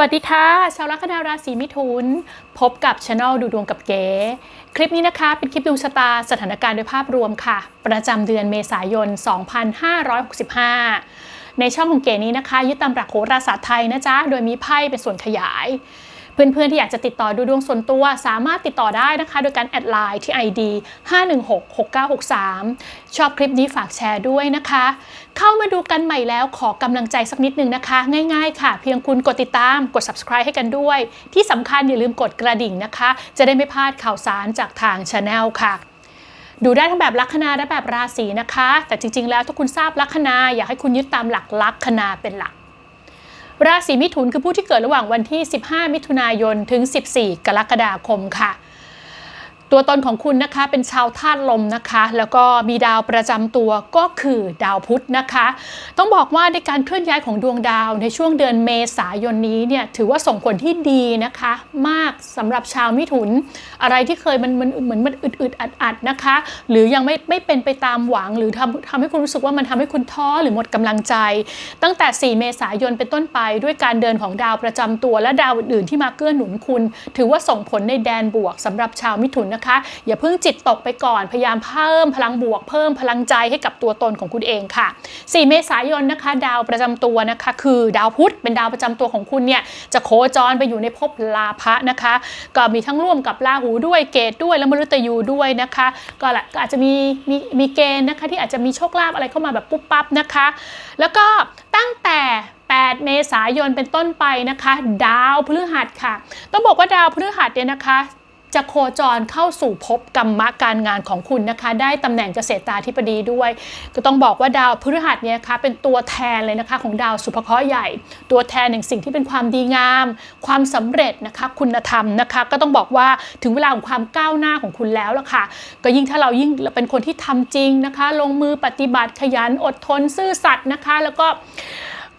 วัสดีค่ะ ชาวลัคนาราศีมิถุน พบกับช anel ดูดวงกับเก๋ คลิปนี้นะคะ เป็นคลิปดวงชะตาสถานการณ์โดยภาพรวมค่ะ ประจำเดือนเมษายน 2565 ในช่องของเก๋นี้นะคะ ยึดตามหลักโหราศาสตร์ไทยนะจ๊ะ โดยมีไพ่เป็นส่วนขยาย เพื่อนๆ ที่อยากจะติดต่อดูดวงส่วนตัวสามารถติดต่อได้นะคะ โดยการแอดไลน์ที่ ID 5166963 ชอบคลิปนี้ฝากแชร์ด้วยนะคะ เข้ามาดูกันใหม่แล้วขอกำลังใจสักนิดนึงนะคะ ง่ายๆค่ะ เพียงคุณกดติดตามกด subscribe ให้กันด้วย ที่สำคัญอย่าลืมกดกระดิ่งนะคะ จะได้ไม่พลาดข่าวสารจากทาง Channel ค่ะดูได้ทั้งแบบลัคนาและแบบราศีนะคะ แต่จริงๆ แล้วถ้าคุณทราบลัคนาอยากให้คุณยึดตามหลักลัคนาเป็นหลัก ราศีมิถุนคือผู้ที่เกิดระหว่างวันที่ 15 มิถุนายนถึง 14 กรกฎาคมค่ะ ตัวตนของคุณนะคะเป็นชาวธาตุลมนะคะ แล้วก็มีดาวประจำตัวก็คือดาวพุธนะคะ ต้องบอกว่าในการเคลื่อนย้ายของดวงดาวในช่วงเดือนเมษายนนี้เนี่ยถือว่าส่งผลที่ดีนะคะ มากสำหรับชาวมิถุน อะไรที่เคยมันมันเหมือนมันอึดๆอัดนะคะ หรือยังไม่ไม่เป็นไปตามหวัง หรือทำทำให้คุณรู้สึกว่ามันทำให้คุณท้อหรือหมดกำลังใจ ตั้งแต่ 4 เมษายนเป็นต้นไปด้วยการเดินของดาวประจำตัวและดาวอื่นๆที่มาเกื้อหนุนคุณ ถือว่าส่งผลในแดนบวกสำหรับชาวมิถุนนะคะอย่าเพิ่งจิตตกไปก่อนพยายามเพิ่มพลังบวก เพิ่มพลังใจให้กับตัวตนของคุณเองค่ะ 4 เมษายนนะคะ ดาวประจำตัวนะคะ คือดาวพุธเป็นดาวประจำตัวของคุณเนี่ยจะโคจรไปอยู่ในภพลาภะนะคะ ก็มีทั้งร่วมกับราหูด้วยเกตด้วยและมฤตยูด้วยนะคะ ก็ละก็อาจจะมีมีมีเกณฑ์นะคะที่อาจจะมีโชคลาภอะไรเข้ามาแบบปุ๊บปั๊บนะคะ แล้วก็ตั้งแต่8 เมษายนเป็นต้นไปนะคะ ดาวพฤหัสค่ะ ต้องบอกว่าดาวพฤหัสเนี่ยนะคะ จะโคจรเข้าสู่ภพกรรมะการงานของคุณนะคะ ได้ตำแหน่งเกษตราธิบดีด้วย ก็ต้องบอกว่าดาวพฤหัสเนี่ยคะเป็นตัวแทนเลยนะคะของดาวสุภเคราะห์ใหญ่ ตัวแทนแห่งสิ่งที่เป็นความดีงาม ความสำเร็จนะคะคุณธรรมนะคะ ก็ต้องบอกว่าถึงเวลาของความก้าวหน้าของคุณแล้วล่ะค่ะ ก็ยิ่งถ้าเรายิ่งเป็นคนที่ทำจริงนะคะ ลงมือปฏิบัติขยันอดทนซื่อสัตย์นะคะ แล้วก็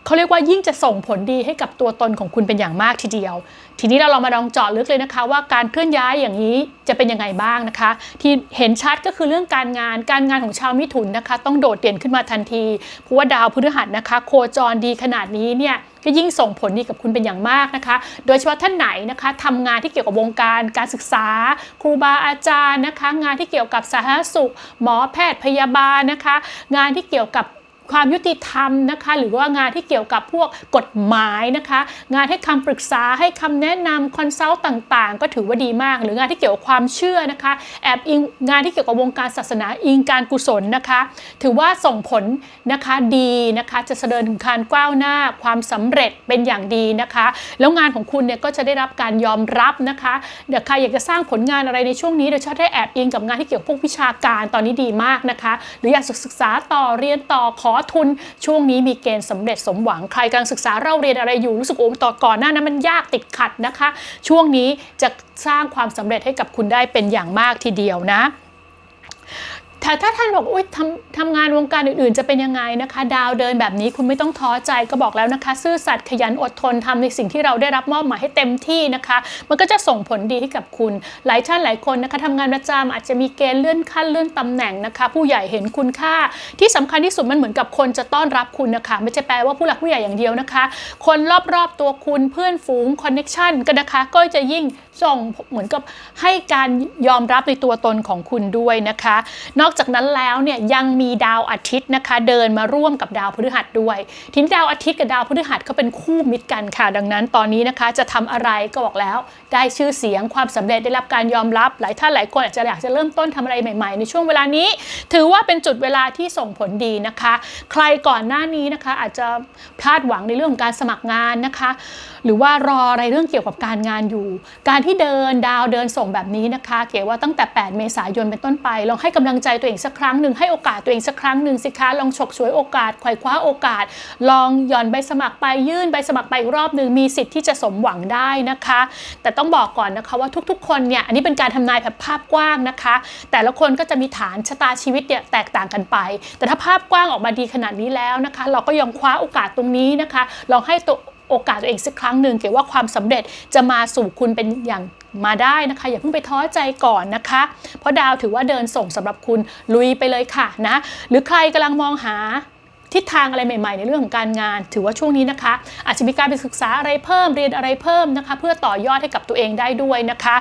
เขาเรียกว่ายิ่งจะส่งผลดีให้กับตัวตนของคุณเป็นอย่างมากทีเดียว ทีนี้เราลองมาลองเจาะลึกเลยนะคะ ว่าการเคลื่อนย้ายอย่างนี้จะเป็นยังไงบ้างนะคะ ที่เห็นชัดก็คือเรื่องการงานการงานของชาวมิถุนนะคะ ต้องโดดเด่นขึ้นมาทันทีเพราะว่าดาวพฤหัสนะคะ โคจรดีขนาดนี้เนี่ยก็ยิ่งส่งผลดีกับคุณเป็นอย่างมากนะคะ โดยเฉพาะท่านไหนนะคะทำงานที่เกี่ยวกับวงการการศึกษา ครูบาอาจารย์นะคะ งานที่เกี่ยวกับสาธารณสุข หมอแพทย์พยาบาลนะคะ งานที่เกี่ยวกับ ความยุติธรรมนะคะ หรือว่างานที่เกี่ยวกับพวกกฎหมายนะคะ งานให้คำปรึกษาให้คำแนะนำคอนซัลท์ต่างๆ ก็ถือว่าดีมาก หรืองานที่เกี่ยวกับความเชื่อนะคะแอบอิงงานที่เกี่ยวกับวงการศาสนาอิงการกุศลนะคะ ถือว่าส่งผลนะคะดีนะคะ จะเสด็จถึงการก้าวหน้าความสำเร็จเป็นอย่างดีนะคะ แล้วงานของคุณเนี่ยก็จะได้รับการยอมรับนะคะเดี๋ยวใครอยากจะสร้างผลงานอะไรในช่วงนี้โดยเฉพาะถ้แอบอิงกับงานที่เกี่ยวกับพวกวิชาการตอนนี้ดีมากนะคะ หรืออยากศึกษาต่อเรียนต่อขอทุนช่วงนี้มีเกณฑ์สำเร็จสมหวังใครกำลังศึกษาเราเรียนอะไรอยู่รู้สึกโอ้ต่อก่อนหน้านั้นมันยากติดขัดนะคะ ช่วงนี้จะสร้างความสำเร็จให้กับคุณได้เป็นอย่างมากทีเดียวนะ แต่ถ้าท่านบอกอุ้ยทำทำงานวงการอื่นๆ จะเป็นยังไงนะคะ ดาวเดินแบบนี้คุณไม่ต้องท้อใจก็บอกแล้วนะคะ ซื่อสัตย์ขยันอดทนทำในสิ่งที่เราได้รับมอบหมายให้เต็มที่นะคะ มันก็จะส่งผลดีให้กับคุณ หลายท่านหลายคนนะคะทำงานประจำอาจจะมีเกณฑ์เลื่อนขั้นเลื่อนตำแหน่งนะคะ ผู้ใหญ่เห็นคุณค่า ที่สำคัญที่สุดมันเหมือนกับคนจะต้อนรับคุณนะคะไม่ใช่แปลว่าผู้หลักผู้ใหญ่อย่างเดียวนะคะ คนรอบๆตัวคุณเพื่อนฝูงคอนเน็ชันกันนะคะ ก็จะยิ่งส่งเหมือนกับให้การยอมรับในตัวตนของคุณด้วยนะคะ นอกจากนั้นแล้วเนี่ยยังมีดาวอาทิตย์นะคะเดินมาร่วมกับดาวพฤหัสด้วย ทีนี้ดาวอาทิตย์กับดาวพฤหัสเขาเป็นคู่มิตรกันค่ะ ดังนั้นตอนนี้นะคะจะทำอะไรก็บอกแล้ว ได้ชื่อเสียงความสำเร็จได้รับการยอมรับ หลายท่านหลายคนอาจจะอยากจะเริ่มต้นทำอะไรใหม่ๆ ในช่วงเวลานี้ ถือว่าเป็นจุดเวลาที่ส่งผลดีนะคะ ใครก่อนหน้านี้นะคะอาจจะพลาดหวังในเรื่องของการสมัครงานนะคะ หรือว่ารออะไรเรื่องเกี่ยวกับการงานอยู่ การที่เดินดาวเดินส่งแบบนี้นะคะ เก๋ว่าตั้งแต่ 8 เมษายนเป็นต้นไปลองให้กำลังใจตัวเองสักครั้งหนึ่งให้โอกาสตัวเองสักครั้งหนึ่งสิคะลองฉกฉวยโอกาสไขว่คว้าโอกาส ลองหย่อนใบสมัครไปยื่นใบสมัครไปอีกรอบหนึ่งมีสิทธิ์ที่จะสมหวังได้นะคะ แต่ต้องบอกก่อนนะคะว่าทุกๆ คนเนี่ยอันนี้เป็นการทำนายแบบภาพกว้างนะคะ แต่ละคนก็จะมีฐานชะตาชีวิตเนี่ยแตกต่างกันไป แต่ถ้าภาพกว้างออกมาดีขนาดนี้แล้วนะคะ เราก็ยังคว้าโอกาสตรงนี้นะคะลองให้ตัว โอกาสตัวเองสักครั้งหนึ่งเกี่ยวว่าความสำเร็จจะมาสู่คุณเป็นอย่างมาได้นะคะ อย่าเพิ่งไปท้อใจก่อนนะคะ เพราะดาวถือว่าเดินส่งสำหรับคุณลุยไปเลยค่ะนะ หรือใครกำลังมองหา ทิศทางอะไรใหม่ๆ ในเรื่องของการงาน ถือว่าช่วงนี้นะคะ อาจจะมีการไปศึกษาอะไรเพิ่มเรียนอะไรเพิ่มนะคะ เพื่อต่อยอดให้กับตัวเองได้ด้วยนะคะ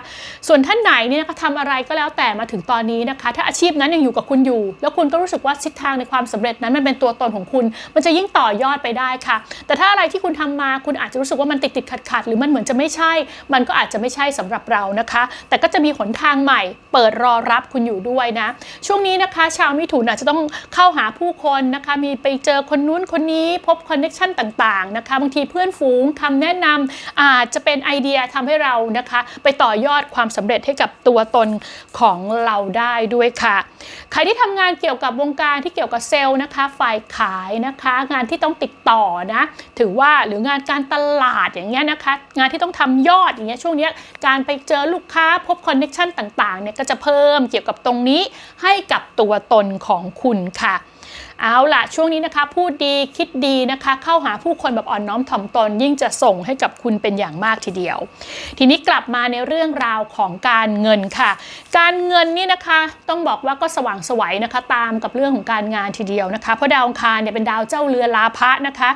ส่วนท่านไหนเนี่ยนะคะทำอะไรก็แล้วแต่มาถึงตอนนี้นะคะ ถ้าอาชีพนั้นยังอยู่กับคุณอยู่ แล้วคุณก็รู้สึกว่าทิศทางในความสำเร็จนั้นมันเป็นตัวตนของคุณ มันจะยิ่งต่อยอดไปได้ค่ะ แต่ถ้าอะไรที่คุณทำมาคุณอาจจะรู้สึกว่ามันติดติดขัดขัดๆหรือมันเหมือนจะไม่ใช่ มันก็อาจจะไม่ใช่สำหรับเรานะคะ แต่ก็จะมีหนทางใหม่ เปิดรอรับคุณอยู่ด้วยนะ ช่วงนี้นะคะ ชาวมิถุนอาจจะต้องเข้าหาผู้คนนะคะ มีไปเจอคนนู้นคนนี้พบคอนเน็ชันต่างๆนะคะบางทีเพื่อนฝูงคำแนะนำอาจจะเป็นไอเดียทำให้เรานะคะ ไปต่อยอดความสำเร็จให้กับตัวตนของเราได้ด้วยค่ะ ใครที่ทำงานเกี่ยวกับวงการที่เกี่ยวกับเซลล์นะคะฝ่ายขายนะคะ งานที่ต้องติดต่อนะถือว่าหรืองานการตลาดอย่างเงี้ยนะคะ งานที่ต้องทำยอดอย่างเงี้ยช่วงเนี้ยการไปเจอลูกค้าพบคอนเน็ชันต่างๆเนี่ยก็จะเพิ่มเกี่ยวกับตรงนี้ให้กับตัวตนของคุณค่ะ เอาล่ะ ช่วงนี้นะคะ พูดดีคิดดีนะคะ เข้าหาผู้คนแบบอ่อนน้อมถ่อมตน ยิ่งจะส่งให้กับคุณเป็นอย่างมากทีเดียว ทีนี้กลับมาในเรื่องราวของการเงินค่ะ การเงินนี่นะคะ ต้องบอกว่าก็สว่างไสวัยนะคะ ตามกับเรื่องของการงานทีเดียวนะคะ เพราะดาวอังคารเนี่ยเป็นดาวเจ้าเรือลาภะนะคะ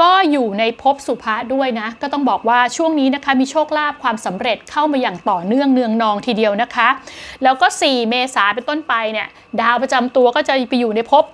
ก็อยู่ในภพสุภะด้วยนะ ก็ต้องบอกว่าช่วงนี้นะคะมีโชคลาภความสำเร็จเข้ามาอย่างต่อเนื่องเนืองนองทีเดียวนะคะ แล้วก็ 4 เมษาเป็นต้นไปเนี่ยดาวประจำตัวก็จะไปอยู่ในภพ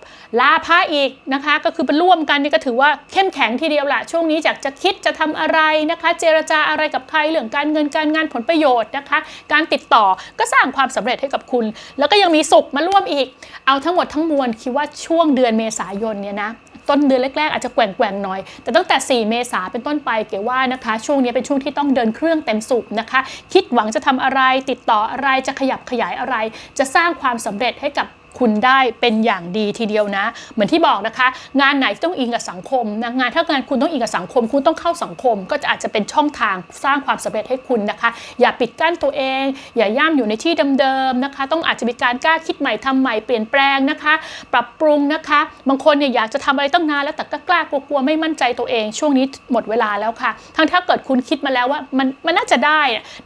ลาภะอีกนะคะ ก็คือเป็นร่วมกันนี่ก็ถือว่าเข้มแข็งทีเดียวละช่วงนี้จากจะคิดจะทำอะไรนะคะ เจรจาอะไรกับใครเรื่องการเงินการงานผลประโยชน์นะคะ การติดต่อก็สร้างความสำเร็จให้กับคุณ แล้วก็ยังมีสุขมาร่วมอีก เอาทั้งหมดทั้งมวลคิดว่าช่วงเดือนเมษายนเนี่ยนะต้นเดือนแรกๆอาจจะแกว่งๆหน่อย แต่ตั้งแต่ 4 เมษาเป็นต้นไปเก๋ว่านะคะ ช่วงนี้เป็นช่วงที่ต้องเดินเครื่องเต็มสูบนะคะ คิดหวังจะทำอะไร ติดต่ออะไร จะขยับขยายอะไร จะสร้างความสำเร็จให้กับ คุณได้เป็นอย่างดีทีเดียวนะ เหมือนที่บอกนะคะ งานไหนที่ต้องอิงกับสังคมนะงานถ้างานคุณต้องอิงกับสังคม คุณต้องเข้าสังคม ก็จะอาจจะเป็นช่องทางสร้างความสำเร็จให้คุณนะคะ อย่าปิดกั้นตัวเอง อย่าย่ำอยู่ในที่เดิมๆนะคะ ต้องอาจจะมีการกล้าคิดใหม่ทำใหม่เปลี่ยนแปลงนะคะ ปรับปรุงนะคะ บางคนเนี่ยอยากจะทำอะไรตั้งนานแล้วแต่ก็กล้ากลัวๆไม่มั่นใจตัวเอง ช่วงนี้หมดเวลาแล้วค่ะ ทั้งถ้าเกิดคุณคิดมาแล้วว่ามันมันน่าจะได้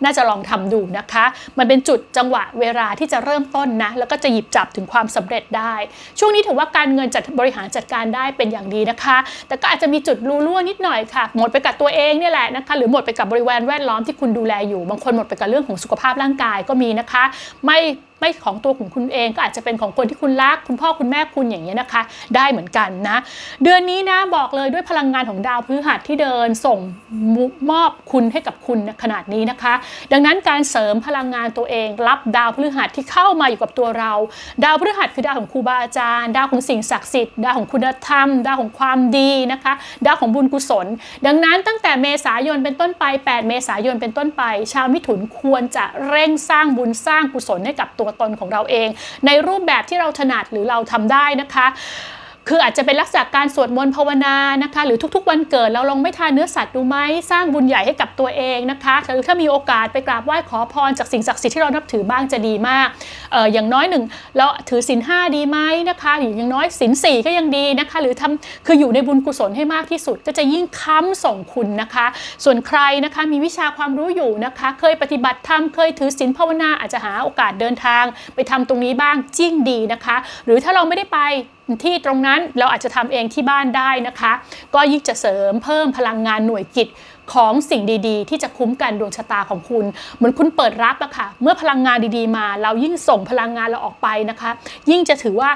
น่าจะลองทำดูนะคะ มันเป็นจุดจังหวะเวลาที่จะเริ่มต้นนะแล้วก็จะหยิบจับถึงความความสำเร็จได้ ช่วงนี้ถือว่าการเงินจัดบริหารจัดการได้เป็นอย่างดีนะคะ แต่ก็อาจจะมีจุดรูรั่วนิดหน่อยค่ะ หมดไปกับตัวเองเนี่ยแหละนะคะ หรือหมดไปกับบริเวณแวดล้อมที่คุณดูแลอยู่ บางคนหมดไปกับเรื่องของสุขภาพร่างกายก็มีนะคะ ไม่ ไม่ของตัวของคุณเองก็อาจจะเป็นของคนที่คุณรัก คุณพ่อคุณแม่คุณอย่างนี้ยนะคะ ได้เหมือนกันนะ เดือนนี้นะบอกเลยด้วยพลังงานของดาวพฤหัสที่เดินส่งมอบคุณให้กับคุณขนาดนี้นะคะ ดังนั้นการเสริมพลังงานตัวเอง รับดาวพฤหัสที่เข้ามาอยู่กับตัวเรา ดาวพฤหัสคือดาวของครูบาอาจารย์ดาวของสิ่งศักดิ์สิทธิ์ดาวของคุณธรรมดาวของความดีนะคะดาวของบุญกุศล ดังนั้นตั้งแต่เมษายนเป็นต้นไป 8 เมษายนเป็นต้นไป ชาวมิถุนควรจะเร่งสร้างบุญสร้างกุศลให้กับตัวตนของเราเอง ในรูปแบบที่เราถนัดหรือเราทำได้นะคะ คืออาจจะเป็นลักษณะการสวดมนต์ภาวนานะคะ หรือทุกๆ วันเกิดเราลองไม่ทานเนื้อสัตว์ดูไหมสร้างบุญใหญ่ให้กับตัวเองนะคะหรือถ้ามีโอกาสไปกราบไหว้ขอพรจากสิ่งศักดิ์สิทธิ์ที่เรานับถือบ้างจะดีมากเอออย่างน้อยหนึ่งเราถือศีลห้าดีไหมนะคะหรืออย่างน้อยศีลสี่ก็ยังดีนะคะ หรือทำคืออยู่ในบุญกุศลให้มากที่สุด ก็จะยิ่งค้ำส่งคุณนะคะ ส่วนใครนะคะมีวิชาความรู้อยู่นะคะ เคยปฏิบัติธรรมเคยถือศีลภาวนาอาจจะหาโอกาสเดินทาง ไปทำตรงนี้บ้างจิ้งดีนะคะ หรือถ้าเราไม่ได้ไป ที่ตรงนั้นเราอาจจะทำเองที่บ้านได้นะคะ ก็ยิ่งจะเสริมเพิ่มพลังงานหน่วยกิจของสิ่งดีๆ ที่จะคุ้มกันดวงชะตาของคุณ เหมือนคุณเปิดรับอะค่ะ เมื่อพลังงานดีๆมา เรายิ่งส่งพลังงานเราออกไปนะคะ ยิ่งจะถือว่า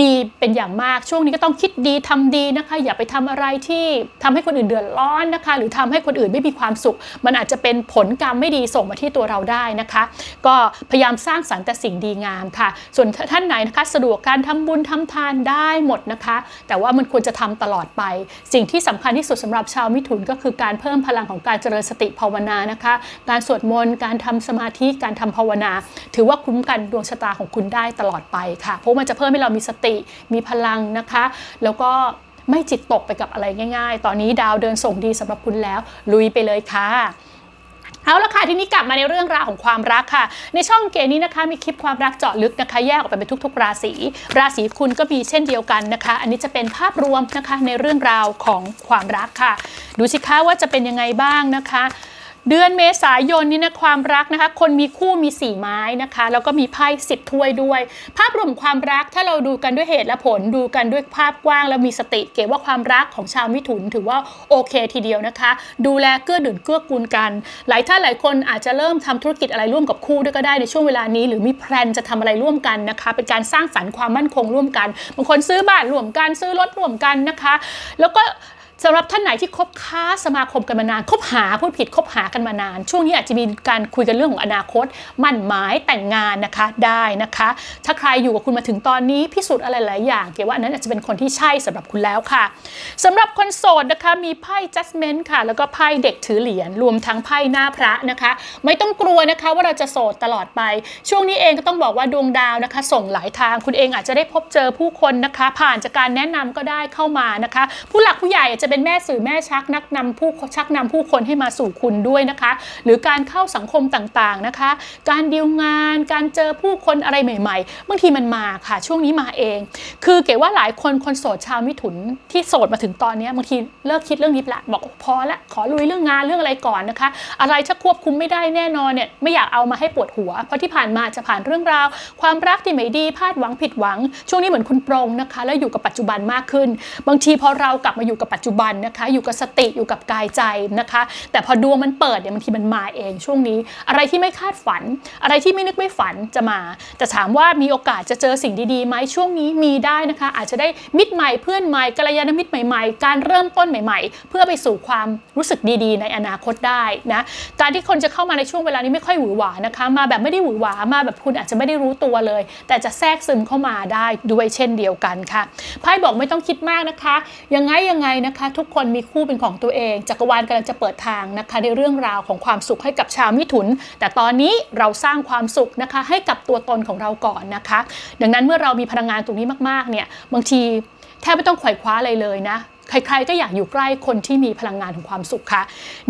ดีเป็นอย่างมากช่วงนี้ก็ต้องคิดดีทำดีนะคะ อย่าไปทำอะไรที่ทำให้คนอื่นเดือดร้อนนะคะ หรือทำให้คนอื่นไม่มีความสุข มันอาจจะเป็นผลกรรมไม่ดีส่งมาที่ตัวเราได้นะคะ ก็พยายามสร้างสรรค์แต่สิ่งดีงามค่ะ ส่วนท่านไหนนะคะสะดวกการทำบุญทำทานได้หมดนะคะ แต่ว่ามันควรจะทำตลอดไป สิ่งที่สำคัญที่สุดสำหรับชาวมิถุนก็คือการเพิ่มพลังของการเจริญสติภาวนานะคะ การสวดมนต์การทำสมาธิการทำภาวนา ถือว่าคุ้มกันดวงชะตาของคุณได้ตลอดไปค่ะเพราะมันจะเพิ่มให้เรามีสติ มีพลังนะคะ แล้วก็ไม่จิตตกไปกับอะไรง่าย ๆ ตอนนี้ดาวเดินส่งดีสำหรับคุณแล้ว ลุยไปเลยค่ะเอาละค่ะทีนี้กลับมาในเรื่องราวของความรักค่ะ ในช่องเกนี้นะคะ มีคลิปความรักเจาะลึกนะคะ แยกออกไปเป็นทุก ๆ ราศีราศีคุณก็มีเช่นเดียวกันนะคะ อันนี้จะเป็นภาพรวมนะคะในเรื่องราวของความรักค่ะ ดูสิคะว่าจะเป็นยังไงบ้างนะคะ เดือนเมษายนนี้นะความรักนะคะ คนมีคู่มีสี่ไม้นะคะ แล้วก็มีไพ่สิบถ้วยด้วย ภาพรวมความรักถ้าเราดูกันด้วยเหตุและผลดูกันด้วยภาพกว้างแล้วมีสติ เก๋ว่าความรักของชาวมิถุนถือว่าโอเคทีเดียวนะคะ ดูแลเกื้อหนุนเกื้อกูลกัน หลายท่านหลายคนอาจจะเริ่มทำธุรกิจอะไรร่วมกับคู่ด้วยก็ได้ในช่วงเวลานี้ หรือมีแพลนจะทำอะไรร่วมกันนะคะ เป็นการสร้างสรรค์ความมั่นคงร่วมกันบางคนซื้อบ้านร่วมกันซื้อรถร่วมกันนะคะ แล้วก็ สำหรับท่านไหนที่คบค้าสมาคมกันมานานคบหาพูดผิดคบหากันมานาน ช่วงนี้อาจจะมีการคุยกันเรื่องของอนาคต มั่นหมายแต่งงานนะคะได้นะคะ ถ้าใครอยู่กับคุณมาถึงตอนนี้พิสูจน์อะไรหลายอย่าง เกี่ยวว่าอันนั้นอาจจะเป็นคนที่ใช่สำหรับคุณแล้วค่ะสำหรับคนโสดนะคะมีไพ่ judgment ค่ะ แล้วก็ไพ่เด็กถือเหรียญรวมทั้งไพ่หน้าพระนะคะ ไม่ต้องกลัวนะคะว่าเราจะโสดตลอดไป ช่วงนี้เองก็ต้องบอกว่าดวงดาวนะคะ ส่งหลายทางคุณเองอาจจะได้พบเจอผู้คนนะคะ ผ่านจากการแนะนำก็ได้เข้ามานะคะ ผู้หลักผู้ใหญ่อาจจะเป็นแม่สื่อแม่ชักนักนำผู้ชักนำผู้คนให้มาสู่คุณด้วยนะคะ หรือการเข้าสังคมต่างๆนะคะ การดีลงาน การเจอผู้คนอะไรใหม่ ๆ บางทีมันมาค่ะ ช่วงนี้มาเอง คือเก๋ว่าหลายคนคนโสดชาวมิถุนที่โสดมาถึงตอนนี้บางทีเลิกคิดเรื่องนี้ละบอกพอละขอลุยเรื่องงานเรื่องอะไรก่อนนะคะ อะไรถ้าควบคุมไม่ได้แน่นอนเนี่ยไม่อยากเอามาให้ปวดหัว เพราะที่ผ่านมาจะผ่านเรื่องราว ความรักที่ไม่ดีพลาดหวังผิดหวัง ช่วงนี้เหมือนคุณปรงนะคะ แล้วอยู่กับปัจจุบันมากขึ้น บางทีพอเรากลับมาอยู่กับปัจจุบันบันนะคะ อยู่กับสติอยู่กับกายใจนะคะ แต่พอดวงมันเปิดเนี่ยบางทีมันมาเองช่วงนี้ อะไรที่ไม่คาดฝัน อะไรที่ไม่นึกไม่ฝันจะมา แต่ถามว่ามีโอกาสจะเจอสิ่งดีๆไหมช่วงนี้มีได้นะคะ อาจจะได้มิตรใหม่เพื่อนใหม่กัลยาณมิตรใหม่ๆ การเริ่มต้นใหม่ ๆ เพื่อไปสู่ความรู้สึกดีๆ ในอนาคตได้นะการที่คนจะเข้ามาในช่วงเวลานี้ไม่ค่อยหวือหวานะคะ มาแบบไม่ได้หวือหวามาแบบคุณอาจจะไม่ได้รู้ตัวเลย แต่จะแทรกซึมเข้ามาได้ด้วยเช่นเดียวกันค่ะไพ่บอกไม่ต้องคิดมากนะคะ ยังไงยังไงนะคะทุกคนมีคู่เป็นของตัวเอง จักรวาลกำลังจะเปิดทางนะคะในเรื่องราวของความสุขให้กับชาวมิถุน แต่ตอนนี้เราสร้างความสุขนะคะให้กับตัวตนของเราก่อนนะคะ ดังนั้นเมื่อเรามีพลังงานตรงนี้มากๆเนี่ยบางทีแทบไม่ต้องไขว่คว้าอะไรเลยนะใครๆก็อยากอยู่ใกล้คนที่มีพลังงานของความสุขค่ะ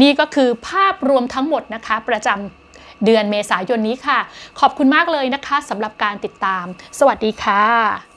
นี่ก็คือภาพรวมทั้งหมดนะคะ ประจำเดือนเมษายนนี้ค่ะ ขอบคุณมากเลยนะคะสำหรับการติดตาม สวัสดีค่ะ